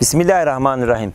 Bismillahirrahmanirrahim.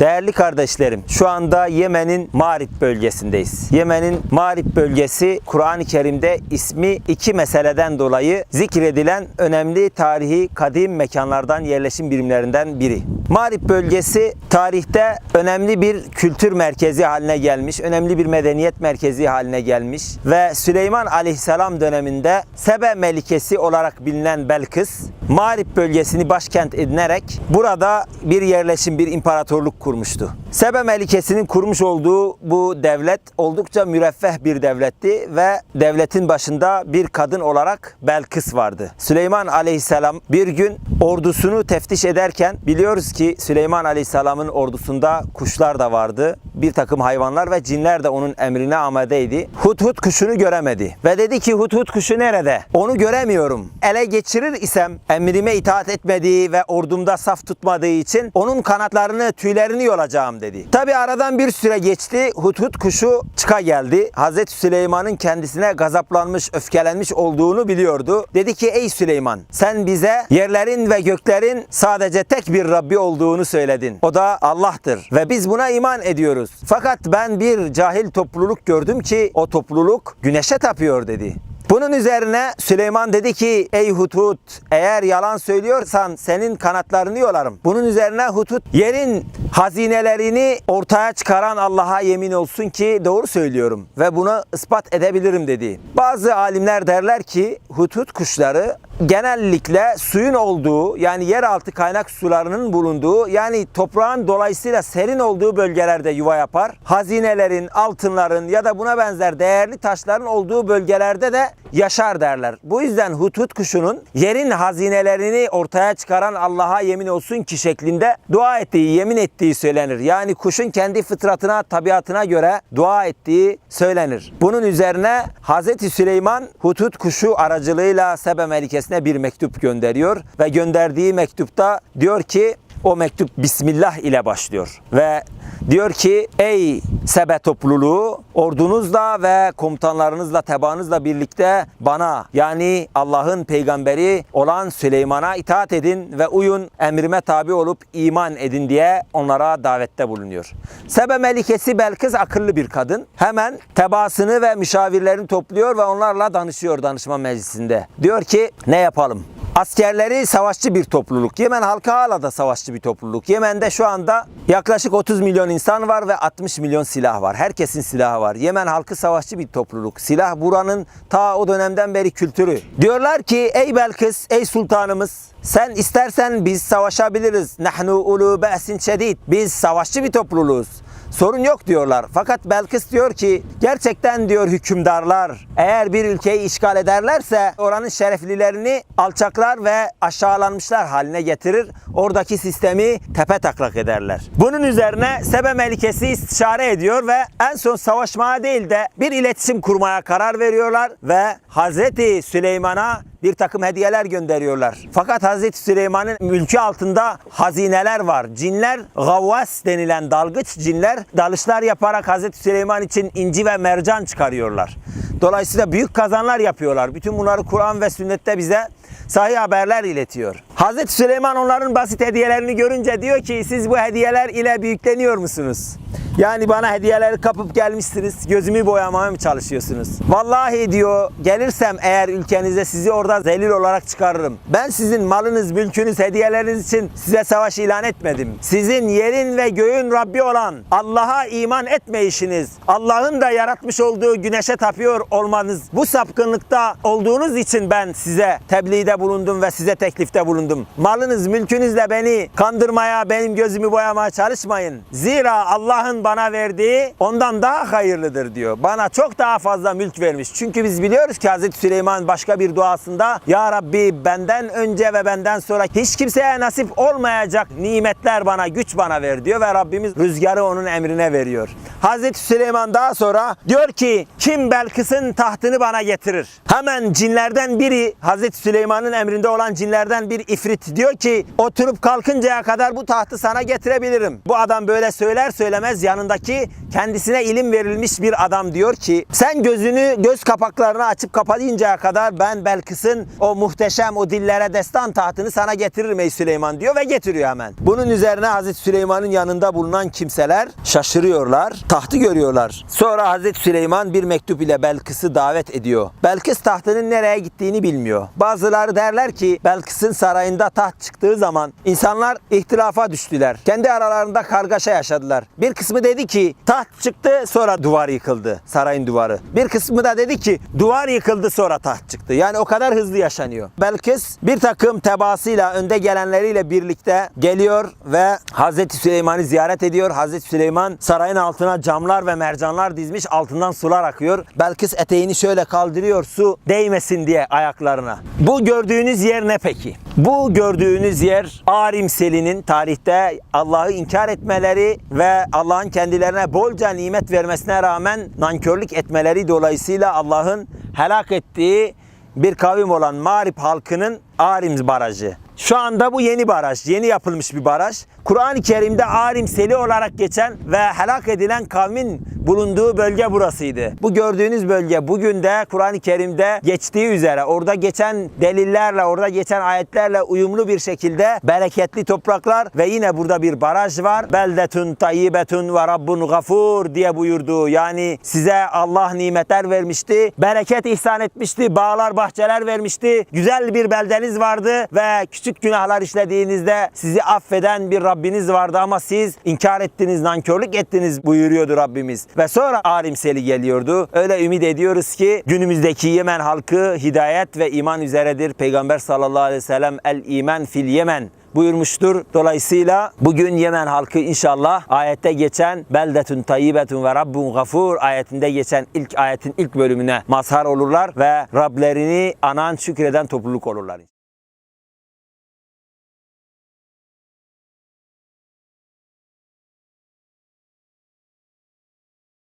Değerli kardeşlerim, şu anda Yemen'in Marib bölgesindeyiz. Yemen'in Marib bölgesi Kur'an-ı Kerim'de ismi iki meseleden dolayı zikredilen önemli tarihi kadim mekanlardan yerleşim birimlerinden biri. Marib bölgesi tarihte önemli bir kültür merkezi haline gelmiş, önemli bir medeniyet merkezi haline gelmiş ve Süleyman Aleyhisselam döneminde Sebe Melikesi olarak bilinen Belkıs, Marib bölgesini başkent edinerek burada bir yerleşim, bir imparatorluk kurmuştu. Sebe Melikesi'nin kurmuş olduğu bu devlet oldukça müreffeh bir devletti ve devletin başında bir kadın olarak Belkıs vardı. Süleyman Aleyhisselam bir gün ordusunu teftiş ederken biliyoruz ki Süleyman Aleyhisselam'ın ordusunda kuşlar da vardı. Bir takım hayvanlar ve cinler de onun emrine amadeydi. Hudhud kuşunu göremedi ve dedi ki Hudhud kuşu nerede? Onu göremiyorum. Ele geçirir isem emrime itaat etmediği ve ordumda saf tutmadığı için onun kanatlarını, tüylerini yolacağım dedi. Tabi aradan bir süre geçti. Hudhud kuşu çıka geldi. Hazreti Süleyman'ın kendisine gazaplanmış, öfkelenmiş olduğunu biliyordu. Dedi ki ey Süleyman sen bize yerlerin ve göklerin sadece tek bir Rabbi olduğunu söyledin. O da Allah'tır ve biz buna iman ediyoruz. Fakat ben bir cahil topluluk gördüm ki o topluluk güneşe tapıyor dedi. Bunun üzerine Süleyman dedi ki ey Hutut eğer yalan söylüyorsan senin kanatlarını yolarım. Bunun üzerine Hutut yerin hazinelerini ortaya çıkaran Allah'a yemin olsun ki doğru söylüyorum ve bunu ispat edebilirim dedi. Bazı alimler derler ki Hutut kuşları genellikle suyun olduğu yani yeraltı kaynak sularının bulunduğu yani toprağın dolayısıyla serin olduğu bölgelerde yuva yapar. Hazinelerin, altınların ya da buna benzer değerli taşların olduğu bölgelerde de yaşar derler. Bu yüzden hutut kuşunun yerin hazinelerini ortaya çıkaran Allah'a yemin olsun ki şeklinde dua ettiği, yemin ettiği söylenir. Yani kuşun kendi fıtratına, tabiatına göre dua ettiği söylenir. Bunun üzerine Hazreti Süleyman hutut kuşu aracılığıyla Sebe Melikesi'ne bir mektup gönderiyor ve gönderdiği mektupta diyor ki o mektup Bismillah ile başlıyor ve diyor ki ey Sebe topluluğu ordunuzla ve komutanlarınızla tebaanızla birlikte bana yani Allah'ın peygamberi olan Süleyman'a itaat edin ve uyun emrime tabi olup iman edin diye onlara davette bulunuyor. Sebe Melikesi Belkıs akıllı bir kadın. Hemen tebaasını ve müşavirlerini topluyor ve onlarla danışıyor danışma meclisinde. Diyor ki ne yapalım? Askerleri savaşçı bir topluluk. Yemen halkı hala da savaşçı bir topluluk. Yemen'de şu anda yaklaşık 30 milyon insan var ve 60 milyon silah var. Herkesin silahı var. Yemen halkı savaşçı bir topluluk. Silah buranın ta o dönemden beri kültürü. Diyorlar ki ey Belkıs, ey sultanımız sen istersen biz savaşabiliriz. Nahnu ulu be'sin şedid. Biz savaşçı bir topluluğuz. Sorun yok diyorlar. Fakat Belkıs diyor ki gerçekten diyor hükümdarlar eğer bir ülkeyi işgal ederlerse oranın şereflilerini alçaklar ve aşağılanmışlar haline getirir. Oradaki sistemi tepe taklak ederler. Bunun üzerine Sebe Melikesi istişare ediyor ve en son savaşmaya değil de bir iletişim kurmaya karar veriyorlar ve Hazreti Süleyman'a bir takım hediyeler gönderiyorlar. Fakat Hazreti Süleyman'ın mülkü altında hazineler var. Cinler gavvas denilen dalgıç cinler dalışlar yaparak Hazreti Süleyman için inci ve mercan çıkarıyorlar. Dolayısıyla büyük kazanlar yapıyorlar. Bütün bunları Kur'an ve sünnette bize sahih haberler iletiyor. Hazreti Süleyman onların basit hediyelerini görünce diyor ki siz bu hediyeler ile büyükleniyor musunuz? Yani bana hediyeleri kapıp gelmişsiniz. Gözümü boyamaya mı çalışıyorsunuz? Vallahi diyor gelirsem eğer ülkenize sizi orada zelil olarak çıkarırım. Ben sizin malınız, mülkünüz, hediyeleriniz için size savaş ilan etmedim. Sizin yerin ve göğün Rabbi olan Allah'a iman etmeyişiniz, Allah'ın da yaratmış olduğu güneşe tapıyor olmanız, bu sapkınlıkta olduğunuz için ben size tebliğde bulundum ve size teklifte bulundum. Malınız, mülkünüzle beni kandırmaya, benim gözümü boyamaya çalışmayın. Zira Allah'ın bana verdiği ondan daha hayırlıdır diyor. Bana çok daha fazla mülk vermiş. Çünkü biz biliyoruz ki Hazreti Süleyman başka bir duasında Ya Rabbi benden önce ve benden sonra hiç kimseye nasip olmayacak nimetler bana, güç bana ver diyor ve Rabbimiz rüzgarı onun emrine veriyor. Hazreti Süleyman daha sonra diyor ki kim Belkıs'ın tahtını bana getirir? Hemen cinlerden biri Hazreti Süleyman'ın emrinde olan cinlerden bir ifrit diyor ki oturup kalkıncaya kadar bu tahtı sana getirebilirim. Bu adam böyle söyler söylemez yanındaki kendisine ilim verilmiş bir adam diyor ki sen gözünü göz kapaklarını açıp kapayıncaya kadar ben Belkıs'ın o muhteşem o dillere destan tahtını sana getiririm ey Süleyman diyor ve getiriyor hemen. Bunun üzerine Hazreti Süleyman'ın yanında bulunan kimseler şaşırıyorlar. Tahtı görüyorlar. Sonra Hazreti Süleyman bir mektup ile Belkıs'ı davet ediyor. Belkıs tahtının nereye gittiğini bilmiyor. Bazıları derler ki Belkıs'ın sarayında taht çıktığı zaman insanlar ihtilafa düştüler. Kendi aralarında kargaşa yaşadılar. Bir kısmı dedi ki taht çıktı sonra duvar yıkıldı. Sarayın duvarı. Bir kısmı da dedi ki duvar yıkıldı sonra taht çıktı. Yani o kadar hızlı yaşanıyor. Belkıs bir takım tebaasıyla önde gelenleriyle birlikte geliyor ve Hazreti Süleyman'ı ziyaret ediyor. Hazreti Süleyman sarayın altına camlar ve mercanlar dizmiş altından sular akıyor. Belkıs eteğini şöyle kaldırıyor su değmesin diye ayaklarına. Bu gördüğünüz yer ne peki? Bu gördüğünüz yer Arim Seli'nin tarihte Allah'ı inkar etmeleri ve Allah'ın kendilerine bolca nimet vermesine rağmen nankörlük etmeleri dolayısıyla Allah'ın helak ettiği bir kavim olan Marip halkının Arim Barajı. Şu anda bu yeni baraj, yeni yapılmış bir baraj. Kur'an-ı Kerim'de Arim Seli olarak geçen ve helak edilen kavmin bulunduğu bölge burasıydı. Bu gördüğünüz bölge bugün de Kur'an-ı Kerim'de geçtiği üzere orada geçen delillerle, orada geçen ayetlerle uyumlu bir şekilde bereketli topraklar ve yine burada bir baraj var. Beldetun tayyibetun ve rabbun gafur diye buyurdu. Yani size Allah nimetler vermişti, bereket ihsan etmişti, bağlar, bahçeler vermişti. Güzel bir beldeniz vardı ve küçük günahlar işlediğinizde sizi affeden bir Rabbiniz vardı ama siz inkar ettiniz, nankörlük ettiniz buyuruyordu Rabbimiz. Ve sonra alimseli geliyordu. Öyle ümit ediyoruz ki günümüzdeki Yemen halkı hidayet ve iman üzeredir. Peygamber sallallahu aleyhi ve sellem el iman fil Yemen buyurmuştur. Dolayısıyla bugün Yemen halkı inşallah ayette geçen beldetun tayyibetun ve rabbun gafur ayetinde geçen ilk ayetin ilk bölümüne mazhar olurlar ve Rablerini anan şükreden topluluk olurlar.